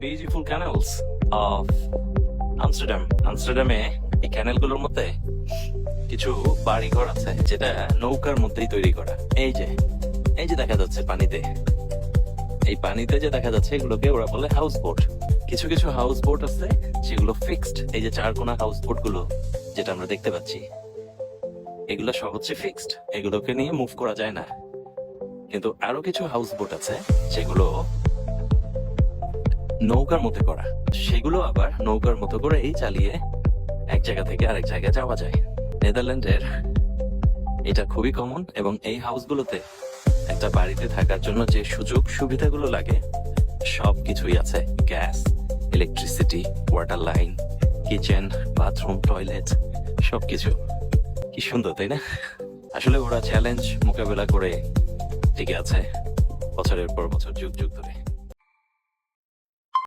Beautiful canals of Amsterdam আমস্টারডামে এই ক্যানেলগুলোর মধ্যে কিছু বাড়ি ঘর আছে যেটা নৌকার মধ্যেই তৈরি করা। এই যে এই যে দেখা যাচ্ছে পানিতে। এই পানিতে যে দেখা যাচ্ছে এগুলোকে ওরা বলে হাউস বোট কিছু কিছু হাউস বোট আছে যেগুলো ফিক্সড এই যে চারকোনা হাউস বোটগুলো যেটা আমরা দেখতে পাচ্ছি। এগুলো সব হচ্ছে ফিক্সড এগুলোকে নিয়ে মুভ করা যায় না। কিন্তু আরও কিছু হাউস বোট আছে যেগুলো নৌকার মধ্যে করা। সেগুলো আবার নৌকার মতো করে এই চালিয়ে এক জায়গা থেকে আরেক জায়গায় যাওয়া যায়। নেদারল্যান্ডের এটা খুবই কমন এবং এই হাউসগুলোতে একটা বাড়িতে থাকার জন্য যে সুযোগ সুবিধাগুলো লাগে সব কিছুই আছে। Gas electricity water line kitchen bathroom toilet সবকিছু। কি সুন্দর, তাই না? আসলে ওরা চ্যালেঞ্জ মোকাবেলা করে টিকে আছে। বছরের পর বছর, যুগ যুগ ধরে।